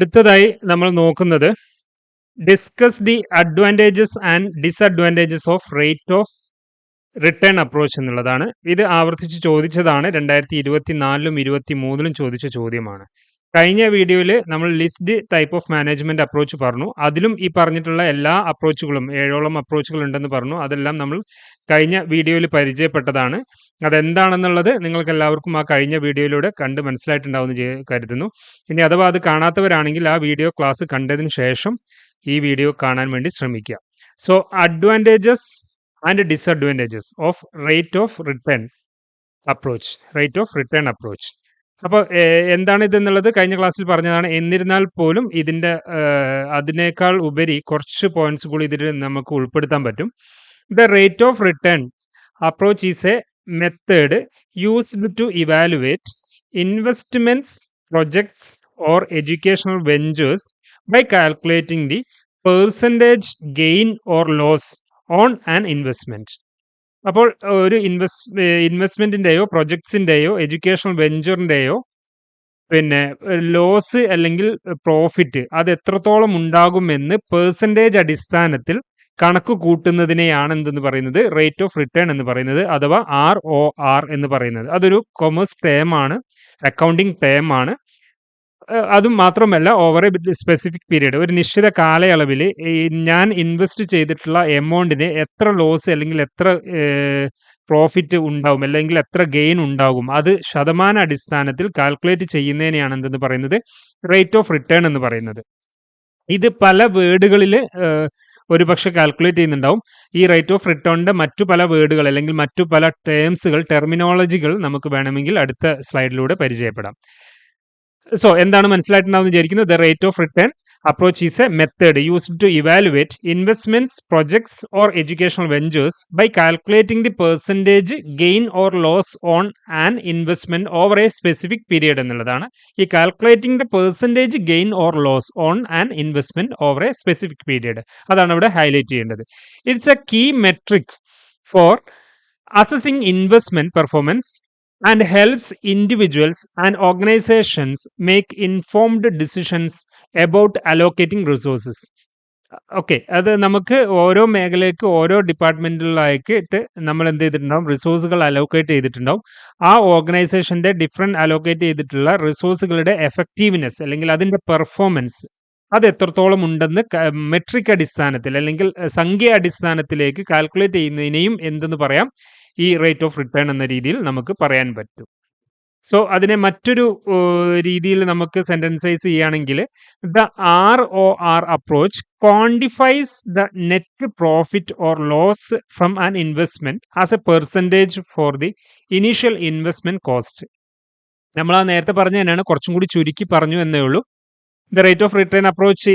അടുത്തതായി നമ്മൾ നോക്കുന്നത് discuss the advantages and disadvantages of rate of return approach എന്നുള്ളതാണ്. ഇത് ആവർത്തിച്ച് ചോദിച്ചതാണ്. രണ്ടായിരത്തി ഇരുപത്തി നാലിലും ഇരുപത്തി മൂന്നിലും ചോദിച്ച ചോദ്യമാണ്. കഴിഞ്ഞ വീഡിയോയിൽ നമ്മൾ list type of management approach പറഞ്ഞു. അതിലും ഈ പറഞ്ഞിട്ടുള്ള എല്ലാ അപ്രോച്ചുകളും ഏഴോളം അപ്രോച്ചുകൾ ഉണ്ടെന്ന് പറഞ്ഞു. അതെല്ലാം നമ്മൾ കഴിഞ്ഞ വീഡിയോയിൽ പരിചയപ്പെട്ടതാണ്. അതെന്താണെന്നുള്ളത് നിങ്ങൾക്ക് എല്ലാവർക്കും ആ കഴിഞ്ഞ വീഡിയോയിലൂടെ കണ്ട് മനസ്സിലായിട്ടുണ്ടാവുമെന്ന് കരുതുന്നു. ഇനി അഥവാ അത് കാണാത്തവരാണെങ്കിൽ ആ വീഡിയോ ക്ലാസ് കണ്ടതിന് ശേഷം ഈ വീഡിയോ കാണാൻ വേണ്ടി ശ്രമിക്കുക. So advantages and disadvantages of rate of return approach rate of return approach അപ്പോൾ എന്താണ് ഇതെന്നുള്ളത് കഴിഞ്ഞ ക്ലാസ്സിൽ പറഞ്ഞതാണ്. എന്നിരുന്നാൽ പോലും ഇതിന്റെ അതിനേക്കാൾ ഉപരി കുറച്ച് പോയിന്റ്സ് കൂടി ഇതിൽ നമുക്ക് ഉൾപ്പെടുത്താൻ പറ്റും. The rate of return approach is a method used to evaluate investments projects or educational ventures by calculating the percentage gain or loss on an investment അപ്പോൾ ഒരു ഇൻവെസ്റ്റ് ഇൻവെസ്റ്റ്മെന്റിന്റെയോ പ്രൊജക്ട്സിന്റെയോ എഡ്യൂക്കേഷണൽ വെഞ്ചറിന്റെയോ പിന്നെ ലോസ് അല്ലെങ്കിൽ പ്രോഫിറ്റ് അത് എത്രത്തോളം ഉണ്ടാകുമെന്ന് പേഴ്സന്റേജ് അടിസ്ഥാനത്തിൽ കണക്ക് കൂട്ടുന്നതിനെയാണ് എന്തെന്ന് പറയുന്നത്? റേറ്റ് ഓഫ് റിട്ടേൺ എന്ന് പറയുന്നത് അഥവാ ആർ ഒ ആർ എന്ന് പറയുന്നത്. അതൊരു കൊമേഴ്സ് ടേം ആണ് അക്കൗണ്ടിങ് ആണ്. അതും മാത്രമല്ല ഓവർ എ സ്പെസിഫിക് പീരീഡ് ഒരു നിശ്ചിത കാലയളവിൽ ഞാൻ ഇൻവെസ്റ്റ് ചെയ്തിട്ടുള്ള എമൗണ്ടിന് എത്ര ലോസ് അല്ലെങ്കിൽ എത്ര പ്രോഫിറ്റ് ഉണ്ടാവും അല്ലെങ്കിൽ എത്ര ഗെയിൻ ഉണ്ടാകും അത് ശതമാന അടിസ്ഥാനത്തിൽ കാൽക്കുലേറ്റ് ചെയ്യുന്നതിനെയാണ് എന്തെന്ന് പറയുന്നത്? റേറ്റ് ഓഫ് റിട്ടേൺ എന്ന് പറയുന്നത്. ഇത് പല വേർഡുകളിൽ ഒരുപക്ഷെ കാൽക്കുലേറ്റ് ചെയ്യുന്നുണ്ടാവും. ഈ റേറ്റ് ഓഫ് റിട്ടേണിന്റെ മറ്റു പല വേർഡുകൾ അല്ലെങ്കിൽ മറ്റു പല ടേംസുകൾ ടെർമിനോളജികൾ നമുക്ക് വേണമെങ്കിൽ അടുത്ത സ്ലൈഡിലൂടെ പരിചയപ്പെടാം. സോ എന്താണ് മനസ്സിലായിട്ടുണ്ടാവുന്ന വിചാരിക്കുന്നത് the rate of return approach is a method used to evaluate investments projects or educational ventures by calculating the percentage gain or loss on an investment over a specific period എന്നുള്ളതാണ്. ഈ calculating the percentage gain or loss on an investment over a specific period അതാണ് ഇവിടെ highlight ചെയ്യേണ്ടത്. It's a key metric for assessing investment performance and helps individuals and organizations make informed decisions about allocating resources. Okay അത് നമുക്ക് ഓരോ മേഖലയ്ക്ക് ഓരോ ഡിപ്പാർട്ട്മെന്റുകളായിട്ട് നമ്മൾ എന്ത് ചെയ്തിട്ടുണ്ടാവും? റിസോഴ്സുകൾ അലോക്കേറ്റ് ചെയ്തിട്ടുണ്ടാവും. ആ ഓർഗനൈസേഷന്റെ ഡിഫറെന്റ് അലോക്കേറ്റ് ചെയ്തിട്ടുള്ള റിസോഴ്സുകളുടെ എഫക്റ്റീവ്നെസ് അല്ലെങ്കിൽ അതിന്റെ പെർഫോമൻസ് അത് എത്രത്തോളം ഉണ്ടെന്ന് മെട്രിക് അടിസ്ഥാനത്തിൽ അല്ലെങ്കിൽ സംഖ്യ അടിസ്ഥാനത്തിലേക്ക് കാൽക്കുലേറ്റ് ചെയ്യുന്നതിനെയും എന്തെന്ന് പറയാം? ഈ റേറ്റ് ഓഫ് റിട്ടേൺ എന്ന രീതിയിൽ നമുക്ക് പറയാൻ പറ്റും. സോ അതിനെ മറ്റൊരു രീതിയിൽ നമുക്ക് സെന്റൻസൈസ് ചെയ്യുകയാണെങ്കിൽ the R O R approach quantifies the net profit or loss from an investment as a percentage for the initial investment cost നമ്മൾ ആ നേരത്തെ പറഞ്ഞ തന്നെയാണ് കുറച്ചും കൂടി ചുരുക്കി പറഞ്ഞു എന്നേ ഉള്ളൂ. The rate of return approach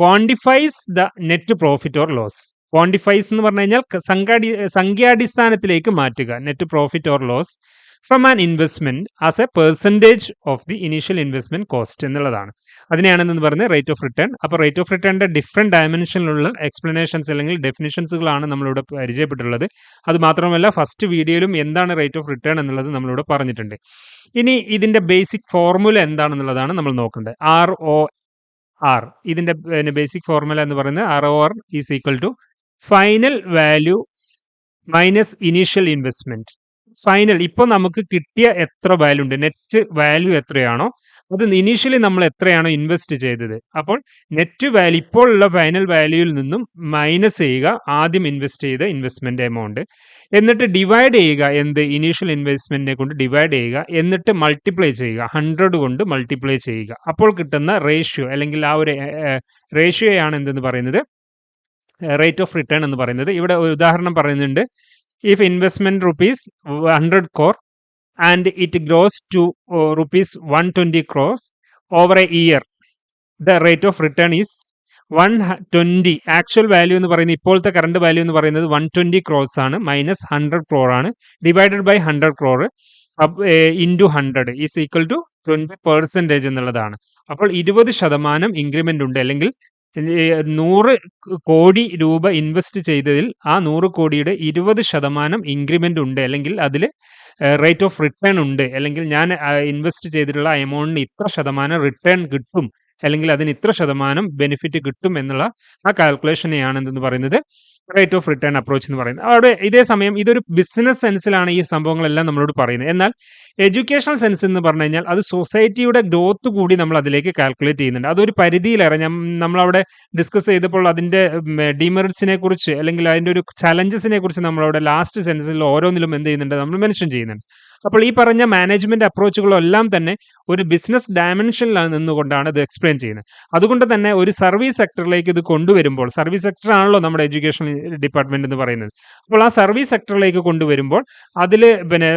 quantifies the net profit or loss quantifies എന്ന് പറഞ്ഞു കഴിഞ്ഞാൽ സംഘാടി സംഖ്യാടിസ്ഥാനത്തിലേക്ക് മാറ്റുക. Net profit or loss from an investment as a percentage of the initial investment cost എന്നുള്ളതാണ്. അതിനെയാണെന്ന് പറയുന്നത് റേറ്റ് ഓഫ് റിട്ടേൺ അപ്പോൾ റേറ്റ് ഓഫ് റിട്ടേണിന്റെ ഡിഫറെന്റ് ഡയമെൻഷനിലുള്ള എക്സ്പ്ലനേഷൻസ് അല്ലെങ്കിൽ ഡെഫിനിഷൻസുകളാണ് നമ്മളിവിടെ പരിചയപ്പെട്ടുള്ളത് അത് മാത്രമല്ല ഫസ്റ്റ് വീഡിയോയിലും എന്താണ് റേറ്റ് ഓഫ് റിട്ടേൺ എന്നുള്ളത് നമ്മളിവിടെ പറഞ്ഞിട്ടുണ്ട്. ഇനി ഇതിന്റെ ബേസിക് ഫോർമുല എന്താണെന്നുള്ളതാണ് നമ്മൾ നോക്കേണ്ടത്. ആർ ഒ ആർ ഇതിന്റെ ബേസിക് ഫോർമുല എന്ന് പറയുന്നത് R O R is equal to final value minus initial investment final ഇപ്പോൾ നമുക്ക് കിട്ടിയ എത്ര വാല്യൂ ഉണ്ട്? നെറ്റ് വാല്യൂ എത്രയാണോ അത് ഇനീഷ്യലി നമ്മൾ എത്രയാണോ ഇൻവെസ്റ്റ് ചെയ്തത്. അപ്പോൾ നെറ്റ് വാല്യൂ ഇപ്പോൾ ഉള്ള ഫൈനൽ വാല്യൂയിൽ നിന്നും മൈനസ് ചെയ്യുക ആദ്യം ഇൻവെസ്റ്റ് ചെയ്ത ഇൻവെസ്റ്റ്മെന്റ് എമൗണ്ട് എന്നിട്ട് ഡിവൈഡ് ചെയ്യുക എന്ത്? ഇനീഷ്യൽ ഇൻവെസ്റ്റ്മെന്റിനെ കൊണ്ട് ഡിവൈഡ് ചെയ്യുക എന്നിട്ട് മൾട്ടിപ്ലൈ ചെയ്യുക ഹൺഡ്രഡ് കൊണ്ട് മൾട്ടിപ്ലൈ ചെയ്യുക. അപ്പോൾ കിട്ടുന്ന റേഷ്യോ അല്ലെങ്കിൽ ആ ഒരു റേഷ്യോയാണ് എന്തെന്ന് പറയുന്നത്? റേറ്റ് ഓഫ് റിട്ടേൺ എന്ന് പറയുന്നത്. ഇവിടെ ഒരു ഉദാഹരണം പറയുന്നുണ്ട്. If investment rupees hundred crore and it grows to rupees one twenty crores over a year the rate of return is one twenty actual value എന്ന് പറയുന്നത് ഇപ്പോഴത്തെ കറണ്ട് വാല്യൂ എന്ന് പറയുന്നത് വൺ ട്വന്റി ക്രോസ് ആണ്. മൈനസ് ഹൺഡ്രഡ് ക്രോർ ആണ്. Divided by hundred crore into hundred is equal to twenty percentage എന്നുള്ളതാണ്. അപ്പോൾ ഇരുപത് ശതമാനം ഇൻക്രിമെന്റ് ഉണ്ട്. അല്ലെങ്കിൽ നൂറ് കോടി രൂപ ഇൻവെസ്റ്റ് ചെയ്തതിൽ ആ നൂറ് കോടിയുടെ ഇരുപത് ശതമാനം ഇൻക്രിമെന്റ് ഉണ്ട്. അല്ലെങ്കിൽ അതിൽ റേറ്റ് ഓഫ് റിട്ടേൺ ഉണ്ട്. അല്ലെങ്കിൽ ഞാൻ ഇൻവെസ്റ്റ് ചെയ്തിട്ടുള്ള എമൗണ്ടിന് ഇത്ര ശതമാനം റിട്ടേൺ കിട്ടും. അല്ലെങ്കിൽ അതിന് ഇത്ര ശതമാനം ബെനിഫിറ്റ് കിട്ടും എന്നുള്ള ആ കാൽക്കുലേഷനെയാണ് എന്തെന്ന് പറയുന്നത് റേറ്റ് ഓഫ് റിട്ടേൺ അപ്രോച്ച് എന്ന് പറയുന്നത്. അവിടെ ഇതേ സമയം ഇതൊരു ബിസിനസ് സെൻസിലാണ് ഈ സംഭവങ്ങളെല്ലാം നമ്മളോട് പറയുന്നത്. എന്നാൽ എഡ്യൂക്കേഷണൽ സെൻസ് എന്ന് പറഞ്ഞു കഴിഞ്ഞാൽ അത് സൊസൈറ്റിയുടെ ഗ്രോത്ത് കൂടി നമ്മൾ അതിലേക്ക് കാൽക്കുലേറ്റ് ചെയ്യുന്നുണ്ട്. അതൊരു പരിധിയിലേറെ നമ്മളവിടെ ഡിസ്കസ് ചെയ്തപ്പോൾ അതിന്റെ ഡിമെറിറ്റ്സിനെ കുറിച്ച് അല്ലെങ്കിൽ അതിന്റെ ഒരു ചലഞ്ചസിനെ കുറിച്ച് നമ്മളവിടെ ലാസ്റ്റ് സെൻസിൽ ഓരോന്നിലും എന്ത് ചെയ്യുന്നുണ്ട്? നമ്മൾ മെൻഷൻ ചെയ്യുന്നുണ്ട്. അപ്പോൾ ഈ പറഞ്ഞ മാനേജ്മെന്റ് അപ്രോച്ചുകളെല്ലാം തന്നെ ഒരു ബിസിനസ് ഡയമെൻഷനിലാണ് നിന്നുകൊണ്ടാണ് ഇത് എക്സ്പ്ലെയിൻ ചെയ്യുന്നത്. അതുകൊണ്ട് തന്നെ ഒരു സർവീസ് സെക്ടറിലേക്ക് ഇത് കൊണ്ടുവരുമ്പോൾ സർവീസ് സെക്ടറാണല്ലോ നമ്മുടെ എഡ്യൂക്കേഷൻ ഡിപ്പാർട്ട്മെന്റ് എന്ന് പറയുന്നത്. അപ്പോൾ ആ സർവീസ് സെക്ടറിലേക്ക് കൊണ്ടുവരുമ്പോൾ അതിൽ പിന്നെ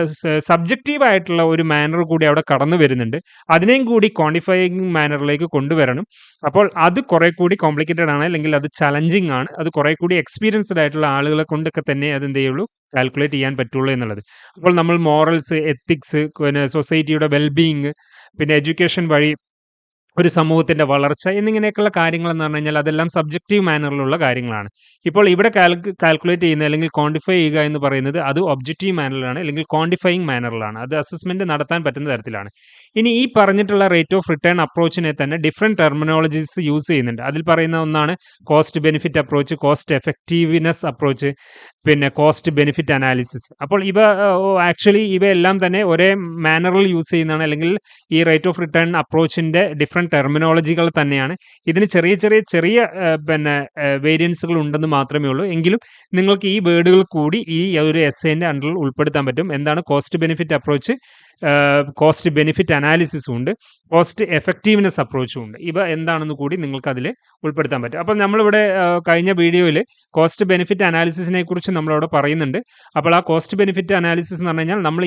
സബ്ജക്റ്റീവ് ആയിട്ടുള്ള ഒരു മാനർ കൂടി അവിടെ കടന്നു വരുന്നുണ്ട്. അതിനെയും കൂടി ക്വാണ്ടിഫയിങ് മാനറിലേക്ക് കൊണ്ടുവരണം. അപ്പോൾ അത് കുറെ കൂടി കോംപ്ലിക്കേറ്റഡ് ആണ് അല്ലെങ്കിൽ അത് ചലഞ്ചിങ് ആണ്. അത് കുറെ കൂടി എക്സ്പീരിയൻസ്ഡ് ആയിട്ടുള്ള ആളുകളെ കൊണ്ടൊക്കെ തന്നെ അത് എന്ത് ചെയ്യുള്ളൂ കാൽക്കുലേറ്റ് ചെയ്യാൻ പറ്റുള്ളൂ എന്നുള്ളത്. അപ്പോൾ നമ്മൾ മോറൽസ് എത്തിക്സ് പിന്നെ സൊസൈറ്റിയുടെ വെൽബീയിങ് പിന്നെ എഡ്യൂക്കേഷൻ വഴി ഒരു സമൂഹത്തിന്റെ വളർച്ച എന്നിങ്ങനെയൊക്കെയുള്ള കാര്യങ്ങൾ എന്ന് പറഞ്ഞു കഴിഞ്ഞാൽ അതെല്ലാം സബ്ജക്റ്റീവ് മാനറിലുള്ള കാര്യങ്ങളാണ്. ഇപ്പോൾ ഇവിടെ കാൽക്കുലേറ്റ് ചെയ്യുന്ന അല്ലെങ്കിൽ ക്വാണ്ടിഫൈ ചെയ്യുക എന്ന് പറയുന്നത് അത് ഒബ്ജക്റ്റീവ് മാനറിലാണ് അല്ലെങ്കിൽ ക്വാണ്ടിഫൈയിങ് മാനറിലാണ് അത് അസസ്മെന്റ് നടത്താൻ പറ്റുന്ന തരത്തിലാണ്. ഇനി ഈ പറഞ്ഞിട്ടുള്ള റേറ്റ് ഓഫ് റിട്ടേൺ അപ്രോച്ചിനെ തന്നെ ഡിഫറെന്റ് ടെർമിനോളജീസ് യൂസ് ചെയ്യുന്നുണ്ട്. അതിൽ പറയുന്ന ഒന്നാണ് cost benefit approach cost effectiveness approach പിന്നെ കോസ്റ്റ് ബെനിഫിറ്റ് അനാലിസിസ് അപ്പോൾ ഇവ ആക്ച്വലി ഇവയെല്ലാം തന്നെ ഒരേ മാനറിൽ യൂസ് ചെയ്യുന്നതാണ്. അല്ലെങ്കിൽ ഈ റേറ്റ് ഓഫ് റിട്ടേൺ അപ്രോച്ചിന്റെ ഡിഫറെന്റ് ടെർമിനോളജികൾ തന്നെയാണ്. ഇതിന് ചെറിയ ചെറിയ ചെറിയ പിന്നെ വേരിയൻസുകൾ ഉണ്ടെന്ന് മാത്രമേ ഉള്ളൂ. എങ്കിലും നിങ്ങൾക്ക് ഈ വേർഡുകൾ കൂടി ഈ ഒരു എസ് എന്റെ അണ്ടറിൽ ഉൾപ്പെടുത്താൻ പറ്റും. എന്താണ് cost benefit approach cost benefit അനാലിസിസും ഉണ്ട്. കോസ്റ്റ് എഫക്റ്റീവ്നെസ് അപ്രോച്ചും ഉണ്ട്. ഇവ എന്താണെന്ന് കൂടി നിങ്ങൾക്ക് അതിൽ ഉൾപ്പെടുത്താൻ പറ്റും. അപ്പോൾ നമ്മളിവിടെ കഴിഞ്ഞ വീഡിയോയിൽ കോസ്റ്റ് ബെനിഫിറ്റ് അനാലിസിസിനെ കുറിച്ച് നമ്മളവിടെ പറയുന്നുണ്ട്. അപ്പോൾ ആ കോസ്റ്റ് ബെനിഫിറ്റ് അനാലിസിസ് എന്ന് പറഞ്ഞു കഴിഞ്ഞാൽ നമ്മൾ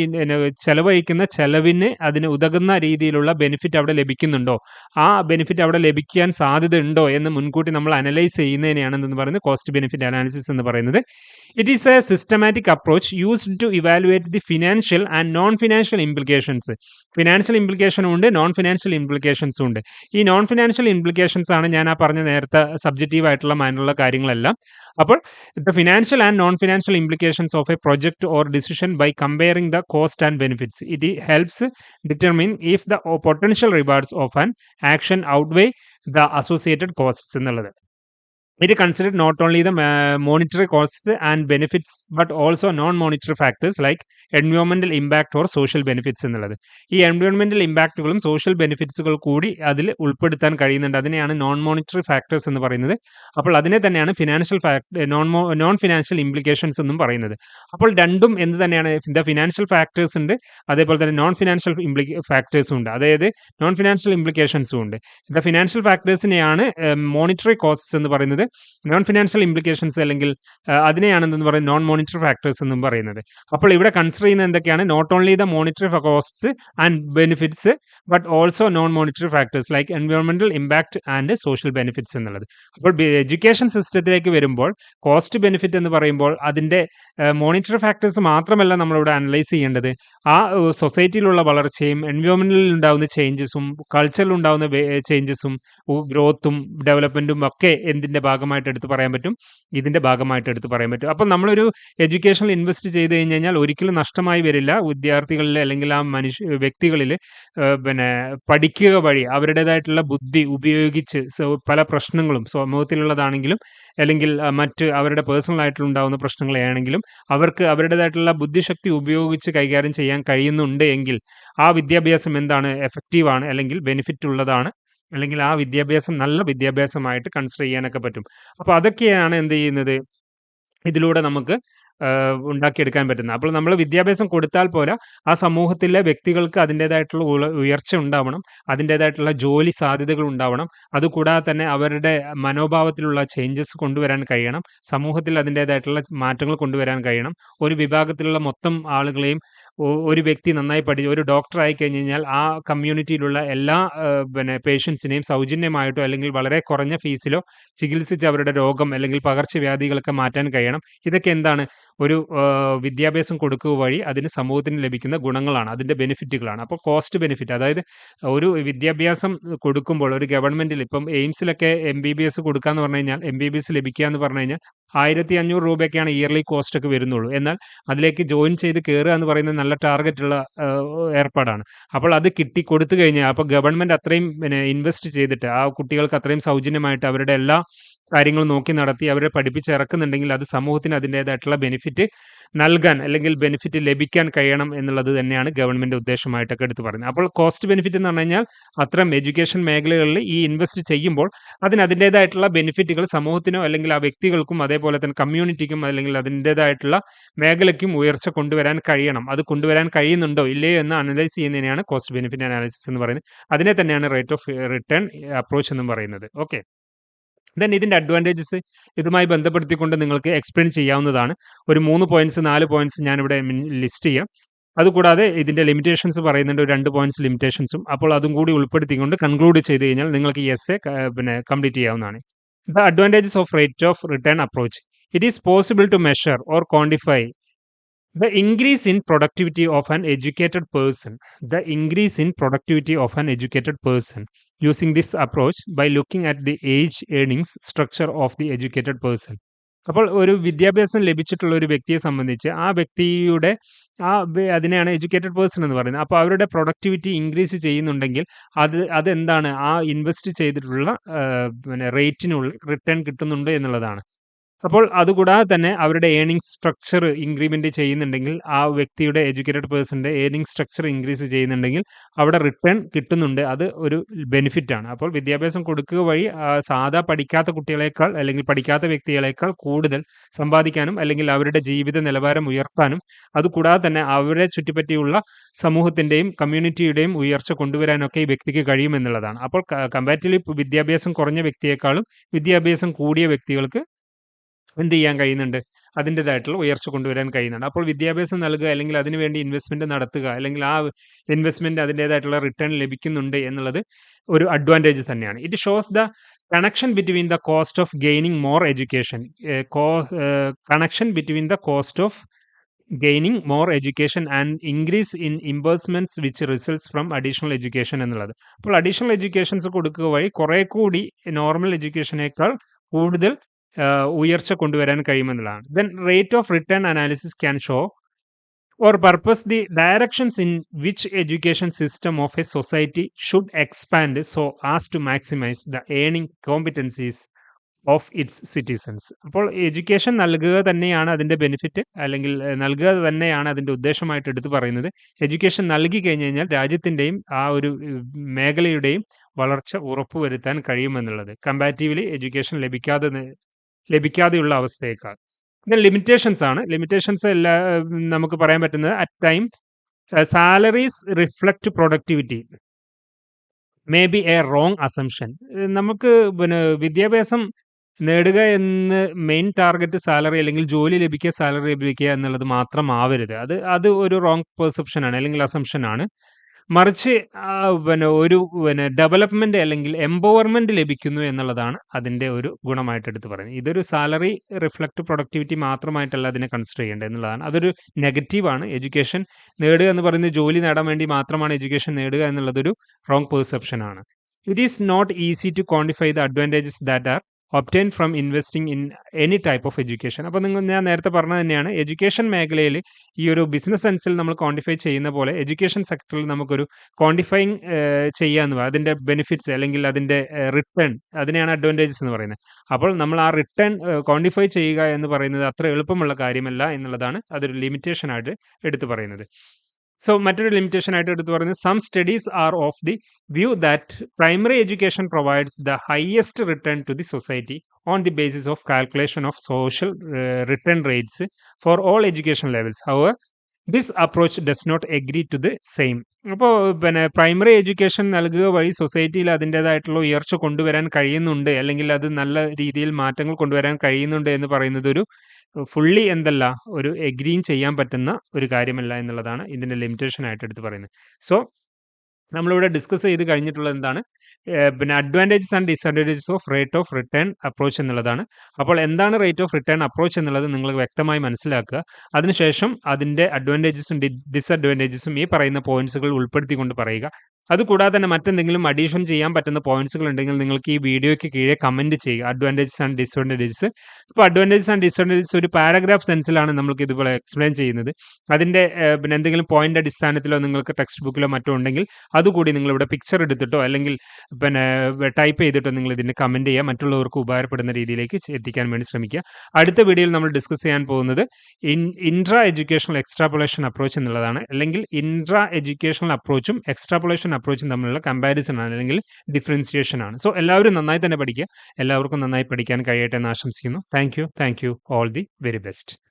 ചെലവഴിക്കുന്ന ചെലവിന് അതിന് ഉതകുന്ന രീതിയിലുള്ള ബെനിഫിറ്റ് അവിടെ ലഭിക്കുന്നുണ്ടോ? ആ ബെനിഫിറ്റ് അവിടെ ലഭിക്കാൻ സാധ്യത ഉണ്ടോ എന്ന് മുൻകൂട്ടി നമ്മൾ അനലൈസ് ചെയ്യുന്നതിനെയാണ് എന്ന് പറയുന്നത് കോസ്റ്റ് ബെനിഫിറ്റ് അനാലിസിസ് എന്ന് പറയുന്നത്. It is a systematic approach used to evaluate the financial and non financial implications financial ഇംപ്ലിക്കേഷനും ഉണ്ട് നോൺ ഫിനാൻഷ്യൽ ഇംപ്ലിക്കേഷൻസും ഉണ്ട്. ഈ നോൺ ഫിനാൻഷ്യൽ ഇംപ്ലിക്കേഷൻസ് ആണ് ഞാൻ ആ പറഞ്ഞ നേരത്തെ സബ്ജക്റ്റീവ് ആയിട്ടുള്ള മാനുള്ള കാര്യങ്ങളെല്ലാം. അപ്പോൾ the financial and non financial implications of a project or decision by comparing the cost and benefits it helps determine if the potential rewards of an action out outweigh the associated costs എന്നുള്ളത്. It considered not only the uh, monetary costs and benefits but also non-monetary factors like environmental impact or social benefits എന്നുള്ളത്. ഈ എൻവയോൺമെന്റൽ ഇമ്പാക്റ്റുകളും social ബെനിഫിറ്റ്സുകൾ കൂടി അതിൽ ഉൾപ്പെടുത്താൻ കഴിയുന്നുണ്ട്. അതിനെയാണ് non monetary factors എന്ന് പറയുന്നത്. അപ്പോൾ അതിനെ തന്നെയാണ് financial fact non non financial implications എന്നും പറയുന്നത്. അപ്പോൾ രണ്ടും എന്ത് തന്നെയാണ്? ദ ഫിനാൻഷ്യൽ ഫാക്ടേഴ്സ് ഉണ്ട്. അതേപോലെ തന്നെ നോൺ ഫിനാൻഷ്യൽ ഇംപ്ലി ഫാക്ടേഴ്സും ഉണ്ട്. അതായത് നോൺ ഫിനാൻഷ്യൽ ഇംപ്ലിക്കേഷൻസും ഉണ്ട് ദ ഫിനാൻഷ്യൽ ഫാക്ടേഴ്സിനെയാണ് മോണിറ്ററി കോസ്റ്റ്സ് എന്ന് പറയുന്നത്. നോൺ ഫിനാൻഷ്യൽ ഇംപ്ലിക്കേഷൻസ് അല്ലെങ്കിൽ അതിനെയാണ് എന്തെന്ന് പറയുന്നത് നോൺ മോണിറ്ററി ഫാക്ടേഴ്സ് എന്നും പറയുന്നത്. അപ്പോൾ ഇവിടെ കൺസിഡർ ചെയ്യുന്ന എന്തൊക്കെയാണ്? Not only the monetary costs and benefits but also non monetary factors like എൻവയോൺമെന്റൽ ഇമ്പാക്ട് ആൻഡ് സോഷ്യൽ ബെനിഫിറ്റ്സ് എന്നുള്ളത്. അപ്പോൾ എഡ്യൂക്കേഷൻ സിസ്റ്റത്തിലേക്ക് വരുമ്പോൾ കോസ്റ്റ് ബെനിഫിറ്റ് എന്ന് പറയുമ്പോൾ അതിന്റെ മോണിറ്ററി ഫാക്ടേഴ്സ് മാത്രമല്ല നമ്മളിവിടെ അനലൈസ് ചെയ്യേണ്ടത്. ആ സൊസൈറ്റിയിലുള്ള വളർച്ചയും എൻവയോൺമെന്റിൽ ഉണ്ടാകുന്ന ചേഞ്ചസും കൾച്ചറിൽ ഉണ്ടാകുന്ന ചേഞ്ചസും ഗ്രോത്തും ഡെവലപ്മെന്റും ഒക്കെ എന്തിന്റെ ഭാഗമായിട്ട് എടുത്ത് പറയാൻ പറ്റും. ഇതിന്റെ ഭാഗമായിട്ട് എടുത്ത് പറയാൻ പറ്റും. അപ്പം നമ്മളൊരു എഡ്യൂക്കേഷനിൽ ഇൻവെസ്റ്റ് ചെയ്ത് കഴിഞ്ഞ് കഴിഞ്ഞാൽ ഒരിക്കലും നഷ്ടമായി വരില്ല. വിദ്യാർത്ഥികളിൽ അല്ലെങ്കിൽ ആ മനുഷ്യ വ്യക്തികളിൽ പിന്നെ പഠിക്കുക വഴി അവരുടേതായിട്ടുള്ള ബുദ്ധി ഉപയോഗിച്ച് പല പ്രശ്നങ്ങളും സമൂഹത്തിലുള്ളതാണെങ്കിലും അല്ലെങ്കിൽ മറ്റ് അവരുടെ പേഴ്സണൽ ആയിട്ടുണ്ടാകുന്ന പ്രശ്നങ്ങളെയാണെങ്കിലും അവർക്ക് അവരുടേതായിട്ടുള്ള ബുദ്ധിശക്തി ഉപയോഗിച്ച് കൈകാര്യം ചെയ്യാൻ കഴിയുന്നുണ്ട് എങ്കിൽ ആ വിദ്യാഭ്യാസം എന്താണ്? എഫക്റ്റീവാണ് അല്ലെങ്കിൽ ബെനിഫിറ്റ് ഉള്ളതാണ് അല്ലെങ്കിൽ ആ വിദ്യാഭ്യാസം നല്ല വിദ്യാഭ്യാസമായിട്ട് കൺസിഡർ ചെയ്യാനൊക്കെ പറ്റും. അപ്പോൾ അതൊക്കെയാണ് എന്ത് ചെയ്യുന്നത്? ഇതിലൂടെ നമുക്ക് ഉണ്ടാക്കിയെടുക്കാൻ പറ്റുന്നത്. അപ്പോൾ നമ്മൾ വിദ്യാഭ്യാസം കൊടുത്താൽ പോലെ ആ സമൂഹത്തിലെ വ്യക്തികൾക്ക് അതിന്റേതായിട്ടുള്ള ഉയർച്ച ഉണ്ടാവണം അതിന്റേതായിട്ടുള്ള ജോലി സാധ്യതകൾ ഉണ്ടാവണം അതുകൂടാതെ തന്നെ അവരുടെ മനോഭാവത്തിലുള്ള ചേഞ്ചസ് കൊണ്ടുവരാൻ കഴിയണം സമൂഹത്തിൽ അതിന്റേതായിട്ടുള്ള മാറ്റങ്ങൾ കൊണ്ടുവരാൻ കഴിയണം. ഒരു വിഭാഗത്തിലുള്ള മൊത്തം ആളുകളെയും ഒരു വ്യക്തി നന്നായി പഠിച്ച് ഒരു ഡോക്ടർ ആയി കഴിഞ്ഞ് കഴിഞ്ഞാൽ ആ കമ്മ്യൂണിറ്റിയിലുള്ള എല്ലാ പിന്നെ പേഷ്യൻസിനെയും സൗജന്യമായിട്ടോ അല്ലെങ്കിൽ വളരെ കുറഞ്ഞ ഫീസിലോ ചികിത്സിച്ച് അവരുടെ രോഗം അല്ലെങ്കിൽ പകർച്ചവ്യാധികളൊക്കെ മാറ്റാൻ കഴിയണം. ഇതൊക്കെ എന്താണ്? ഒരു വിദ്യാഭ്യാസം കൊടുക്കുക വഴി അതിന് സമൂഹത്തിന് ലഭിക്കുന്ന ഗുണങ്ങളാണ്. അതിന്റെ ബെനിഫിറ്റുകളാണ് അപ്പോൾ കോസ്റ്റ് ബെനിഫിറ്റ് അതായത് ഒരു വിദ്യാഭ്യാസം കൊടുക്കുമ്പോൾ ഒരു ഗവൺമെന്റിൽ ഇപ്പം എയിംസിലൊക്കെ എം ബി ബി എസ് കൊടുക്കുക എന്ന് പറഞ്ഞു കഴിഞ്ഞാൽ എം ബി ബി എസ് ലഭിക്കുക എന്ന് പറഞ്ഞു കഴിഞ്ഞാൽ ആയിരത്തി അഞ്ഞൂറ് രൂപയൊക്കെയാണ് ഇയർലി കോസ്റ്റ് ഒക്കെ വരുന്നുള്ളൂ. എന്നാൽ അതിലേക്ക് ജോയിൻ ചെയ്ത് കയറുക എന്ന് പറയുന്നത് നല്ല ടാർഗറ്റ് ഉള്ള ഏർപ്പാടാണ്. അപ്പോൾ അത് കിട്ടി കൊടുത്തു കഴിഞ്ഞാൽ അപ്പോൾ ഗവൺമെന്റ് അത്രയും പിന്നെ ഇൻവെസ്റ്റ് ചെയ്തിട്ട് ആ കുട്ടികൾക്ക് അത്രയും സൗജന്യമായിട്ട് അവരുടെ എല്ലാ കാര്യങ്ങളും നോക്കി നടത്തി അവരെ പഠിപ്പിച്ച് ഇറക്കുന്നുണ്ടെങ്കിൽ അത് സമൂഹത്തിന് അതിന്റേതായിട്ടുള്ള ബെനിഫിറ്റ് നൽകാൻ അല്ലെങ്കിൽ ബെനിഫിറ്റ് ലഭിക്കാൻ കഴിയണം എന്നുള്ളത് തന്നെയാണ് ഗവൺമെന്റ് ഉദ്ദേശമായിട്ടൊക്കെ എടുത്ത് പറയുന്നത്. അപ്പോൾ കോസ്റ്റ് ബെനിഫിറ്റ് എന്ന് പറഞ്ഞു കഴിഞ്ഞാൽ അത്തരം എഡ്യൂക്കേഷൻ മേഖലകളിൽ ഈ ഇൻവെസ്റ്റ് ചെയ്യുമ്പോൾ അതിന് അതിന്റേതായിട്ടുള്ള ബെനിഫിറ്റുകൾ സമൂഹത്തിനോ അല്ലെങ്കിൽ ആ വ്യക്തികൾക്കും അതേപോലെ തന്നെ കമ്മ്യൂണിറ്റിക്കും അല്ലെങ്കിൽ അതിന്റേതായിട്ടുള്ള മേഖലയ്ക്കും ഉയർച്ച കൊണ്ടുവരാൻ കഴിയണം. അത് കൊണ്ടുവരാൻ കഴിയുന്നുണ്ടോ ഇല്ലയോ എന്ന് അനലൈസ് ചെയ്യുന്നതിനെയാണ് കോസ്റ്റ് ബെനിഫിറ്റ് അനാലിസിസ് എന്ന് പറയുന്നത്. അതിനെ തന്നെയാണ് റേറ്റ് ഓഫ് റിട്ടേൺ അപ്രോച്ച് എന്നും പറയുന്നത്. ഓക്കെ ദെൻ ഇതിന്റെ അഡ്വാന്റേജസ് ഇതുമായി ബന്ധപ്പെടുത്തിക്കൊണ്ട് നിങ്ങൾക്ക് എക്സ്പ്ലെയിൻ ചെയ്യാവുന്നതാണ്. ഒരു മൂന്ന് പോയിന്റ്സ് നാല് പോയിന്റ്സ് ഞാനിവിടെ ലിസ്റ്റ് ചെയ്യാം. അതുകൂടാതെ ഇതിന്റെ ലിമിറ്റേഷൻസ് പറയുന്നുണ്ട്. രണ്ട് പോയിന്റ്സ് ലിമിറ്റേഷൻസും അപ്പോൾ അതും കൂടി ഉൾപ്പെടുത്തിക്കൊണ്ട് കൺക്ലൂഡ് ചെയ്ത് കഴിഞ്ഞാൽ നിങ്ങൾക്ക് എസ് എ പിന്നെ കംപ്ലീറ്റ് ചെയ്യാവുന്നതാണ്. The advantages of rate of return approach it is possible to measure or quantify The increase in productivity of an educated person. The increase in productivity of an educated person using this approach by looking at the age earnings structure of the educated person. അപ്പോൾ ഒരു വിദ്യാഭ്യാസം ലഭിച്ചിട്ടുള്ള ഒരു വ്യക്തിയെ സംബന്ധിച്ച് ആ വ്യക്തിയുടെ ആ അതിനെയാണ് എഡ്യൂക്കേറ്റഡ് പേഴ്സൺ എന്ന് പറയുന്നത് അപ്പോൾ അവരുടെ പ്രൊഡക്ടിവിറ്റി ഇൻക്രീസ് ചെയ്യുന്നുണ്ടെങ്കിൽ അത് അതെന്താണ് ആ ഇൻവെസ്റ്റ് ചെയ്തിട്ടുള്ള പിന്നെ റേറ്റിനുള്ള റിട്ടേൺ കിട്ടുന്നുണ്ട് എന്നുള്ളതാണ് അപ്പോൾ അതുകൂടാതെ തന്നെ അവരുടെ ഏണിംഗ് സ്ട്രക്ചർ ഇൻക്രിമെന്റ് ചെയ്യുന്നുണ്ടെങ്കിൽ ആ വ്യക്തിയുടെ എഡ്യൂക്കേറ്റഡ് പേഴ്സന്റെ ഏണിംഗ് സ്ട്രക്ചർ ഇൻക്രീസ് ചെയ്യുന്നുണ്ടെങ്കിൽ അവിടെ റിട്ടേൺ കിട്ടുന്നുണ്ട്. അത് ഒരു ബെനിഫിറ്റ് ആണ്. അപ്പോൾ വിദ്യാഭ്യാസം കൊടുക്കുക വഴി സാധാ പഠിക്കാത്ത കുട്ടികളെക്കാൾ അല്ലെങ്കിൽ പഠിക്കാത്ത വ്യക്തികളെക്കാൾ കൂടുതൽ സമ്പാദിക്കാനും അല്ലെങ്കിൽ അവരുടെ ജീവിത നിലവാരം ഉയർത്താനും അതുകൂടാതെ തന്നെ അവരെ ചുറ്റിപ്പറ്റിയുള്ള സമൂഹത്തിന്റെയും കമ്മ്യൂണിറ്റിയുടെയും ഉയർച്ച കൊണ്ടുവരാനൊക്കെ ഈ വ്യക്തിക്ക് കഴിയുമെന്നുള്ളതാണ് അപ്പോൾ കമ്പാരിറ്റീവ്ലി വിദ്യാഭ്യാസം കുറഞ്ഞ വ്യക്തിയെക്കാളും വിദ്യാഭ്യാസം കൂടിയ വ്യക്തികൾക്ക് എന്ത് ചെയ്യാൻ കഴിയുന്നുണ്ട്? അതിന്റെതായിട്ടുള്ള ഉയർച്ച കൊണ്ടുവരാൻ കഴിയുന്നുണ്ട്. അപ്പോൾ വിദ്യാഭ്യാസം നൽകുക അല്ലെങ്കിൽ അതിനുവേണ്ടി ഇൻവെസ്റ്റ്മെന്റ് നടത്തുക അല്ലെങ്കിൽ ആ ഇൻവെസ്റ്റ്മെന്റ് അതിന്റെതായിട്ടുള്ള റിട്ടേൺ ലഭിക്കുന്നുണ്ട് എന്നുള്ളത് ഒരു അഡ്വാന്റേജ് തന്നെയാണ്. It shows the connection between the cost of gaining more education connection between the cost of gaining more education and increase in imbursements which results from additional education എന്നുള്ളത്. അപ്പോൾ additional educations കൊടുക്കുക വഴി കുറെ കൂടി normal എഡ്യൂക്കേഷനേക്കാൾ കൂടുതൽ ഉയർച്ച കൊണ്ടുവരാൻ കഴിയുമെന്നുള്ളതാണ്. Then rate of return analysis can show or purpose the directions in which education system of a society should expand so as to maximise the earning competencies of its citizens അപ്പോൾ education നൽകുക തന്നെയാണ് അതിന്റെ benefit അല്ലെങ്കിൽ നൽകുക തന്നെയാണ് അതിന്റെ ഉദ്ദേശമായിട്ട് എടുത്തു പറയുന്നത്. എഡ്യൂക്കേഷൻ നൽകി കഴിഞ്ഞ് കഴിഞ്ഞാൽ രാജ്യത്തിന്റെയും ആ ഒരു മേഖലയുടെയും വളർച്ച ഉറപ്പുവരുത്താൻ കഴിയുമെന്നുള്ളത്. കമ്പാരിറ്റീവ്ലി എഡ്യൂക്കേഷൻ ലഭിക്കാതെ ലഭിക്കാതെയുള്ള അവസ്ഥയേക്കാൾ. പിന്നെ ലിമിറ്റേഷൻസ് ആണ്. ലിമിറ്റേഷൻസ് എല്ലാ നമുക്ക് പറയാൻ പറ്റുന്നത് at time salaries reflect productivity may be a wrong assumption നമുക്ക് പിന്നെ വിദ്യാഭ്യാസം നേടുക എന്ന് മെയിൻ ടാർഗറ്റ് സാലറി അല്ലെങ്കിൽ ജോലി ലഭിക്കുക സാലറി ലഭിക്കുക എന്നുള്ളത് മാത്രം ആവരുത് അത് അത് ഒരു റോങ് പെർസെപ്ഷൻ ആണ് അല്ലെങ്കിൽ അസംഷൻ ആണ്. മറിച്ച് പിന്നെ ഒരു പിന്നെ ഡെവലപ്മെന്റ് അല്ലെങ്കിൽ എംപവർമെന്റ് ലഭിക്കുന്നു എന്നുള്ളതാണ് അതിന്റെ ഒരു ഗുണമായിട്ട് എടുത്ത് പറയുന്നത്. ഇതൊരു സാലറി റിഫ്ലക്ട് പ്രൊഡക്ടിവിറ്റി മാത്രമായിട്ടല്ല അതിനെ കൺസിഡർ ചെയ്യേണ്ടത് എന്നുള്ളതാണ്. അതൊരു നെഗറ്റീവാണ് എഡ്യൂക്കേഷൻ നേടുക എന്ന് പറയുന്നത് ജോലി നേടാൻ വേണ്ടി മാത്രമാണ് എഡ്യൂക്കേഷൻ നേടുക എന്നുള്ളതൊരു റോങ് പെർസെപ്ഷൻ ആണ്. It is not easy to quantify the advantages that are obtain from investing in any type of education അപ്പോൾ നിങ്ങൾ ഞാൻ നേരത്തെ പറഞ്ഞത് തന്നെയാണ് എഡ്യൂക്കേഷൻ മേഖലയിൽ ഈ ഒരു ബിസിനസ് സെൻസിൽ നമ്മൾ ക്വാണ്ടിഫൈ ചെയ്യുന്ന പോലെ എഡ്യൂക്കേഷൻ സെക്ടറിൽ നമുക്കൊരു ക്വാണ്ടിഫൈങ് ചെയ്യാന്ന് പറയുക അതിന്റെ ബെനിഫിറ്റ്സ് അല്ലെങ്കിൽ അതിന്റെ റിട്ടേൺ അതിനെയാണ് അഡ്വാന്റേജസ് എന്ന് പറയുന്നത്. അപ്പോൾ നമ്മൾ ആ റിട്ടേൺ ക്വാണ്ടിഫൈ ചെയ്യുക എന്ന് പറയുന്നത് അത്ര എളുപ്പമുള്ള കാര്യമല്ല എന്നുള്ളതാണ് അതൊരു ലിമിറ്റേഷൻ ആയിട്ട് എടുത്തു പറയുന്നത്. സോ മറ്റൊരു ലിമിറ്റേഷൻ ആയിട്ട് എടുത്തു പറയുന്നത് some studies are of the view that primary education provides the highest return to the society on the basis of calculation of social return rates for all education levels however this approach does not agree to the same അപ്പോൾ പിന്നെ primary education നൽകുക വഴി സൊസൈറ്റിയിൽ അതിന്റേതായിട്ടുള്ള ഉയർച്ച കൊണ്ടുവരാൻ കഴിയുന്നുണ്ട് അല്ലെങ്കിൽ അത് നല്ല രീതിയിൽ മാറ്റങ്ങൾ കൊണ്ടുവരാൻ കഴിയുന്നുണ്ട് എന്ന് പറയുന്നത് ഒരു ഫുള്ളി എന്തല്ല ഒരു എഗ്രീൻ ചെയ്യാൻ പറ്റുന്ന ഒരു കാര്യമല്ല എന്നുള്ളതാണ് ഇതിന്റെ ലിമിറ്റേഷൻ ആയിട്ട് എടുത്ത് പറയുന്നത്. സോ നമ്മളിവിടെ ഡിസ്കസ് ചെയ്ത് കഴിഞ്ഞിട്ടുള്ളത് എന്താണ്? പിന്നെ advantages and disadvantages of rate of return approach എന്നുള്ളതാണ്. അപ്പോൾ എന്താണ് റേറ്റ് ഓഫ് റിട്ടേൺ അപ്രോച്ച് എന്നുള്ളത് നിങ്ങൾ വ്യക്തമായി മനസ്സിലാക്കുക. അതിനുശേഷം അതിന്റെ അഡ്വാന്റേജസും ഡിസഡ്വാന്റേജസും ഈ പറയുന്ന പോയിന്റ്സുകൾ ഉൾപ്പെടുത്തിക്കൊണ്ട് പറയുക. അതുകൂടാതെ തന്നെ മറ്റെന്തെങ്കിലും അഡീഷൻ ചെയ്യാൻ പറ്റുന്ന പോയിന്റ്സുകൾ ഉണ്ടെങ്കിൽ നിങ്ങൾക്ക് ഈ വീഡിയോയ്ക്ക് കീഴെ കമന്റ് ചെയ്യുക. അഡ്വാന്റേജസ് ആൻഡ് ഡിസ്അഡ്വാന്റേജസ് ഇപ്പോൾ അഡ്വാന്റേജസ് ആൻഡ് ഡിസ്അഡ്വാന്റേജസ് ഒരു പാരഗ്രാഫ് സെൻസിലാണ് നമ്മൾക്ക് ഇതുപോലെ എക്സ്പ്ലെയിൻ ചെയ്യുന്നത്. അതിന്റെ പിന്നെ എന്തെങ്കിലും പോയിന്റ് അടിസ്ഥാനത്തിലോ നിങ്ങൾക്ക് ടെക്സ്റ്റ് ബുക്കിലോ മറ്റോ ഉണ്ടെങ്കിൽ അതുകൂടി നിങ്ങളിവിടെ പിക്ചർ എടുത്തിട്ടോ അല്ലെങ്കിൽ പിന്നെ ടൈപ്പ് ചെയ്തിട്ടോ നിങ്ങൾ ഇതിന്റെ കമന്റ് ചെയ്യുക. മറ്റുള്ളവർക്ക് ഉപകാരപ്പെടുന്ന രീതിയിലേക്ക് എത്തിക്കാൻ വേണ്ടി ശ്രമിക്കുക. അടുത്ത വീഡിയോയിൽ നമ്മൾ ഡിസ്കസ് ചെയ്യാൻ പോകുന്നത് in intra educational extrapolation approach എന്നുള്ളതാണ്. അല്ലെങ്കിൽ ഇൻട്രാ എഡ്യൂക്കേഷണൽ അപ്രോച്ചും എക്സ്ട്രാപ്പുലേഷൻ അപ്രോച്ചും തമ്മിലുള്ള കമ്പാരിസൺ ആണ് അല്ലെങ്കിൽ ഡിഫറൻസിയേഷൻ ആണ്. സോ എല്ലാവരും നന്നായി തന്നെ പഠിക്കുക. എല്ലാവർക്കും നന്നായി പഠിക്കാൻ കഴിയട്ടെ എന്ന് ആശംസിക്കുന്നു. Thank you thank you all the very best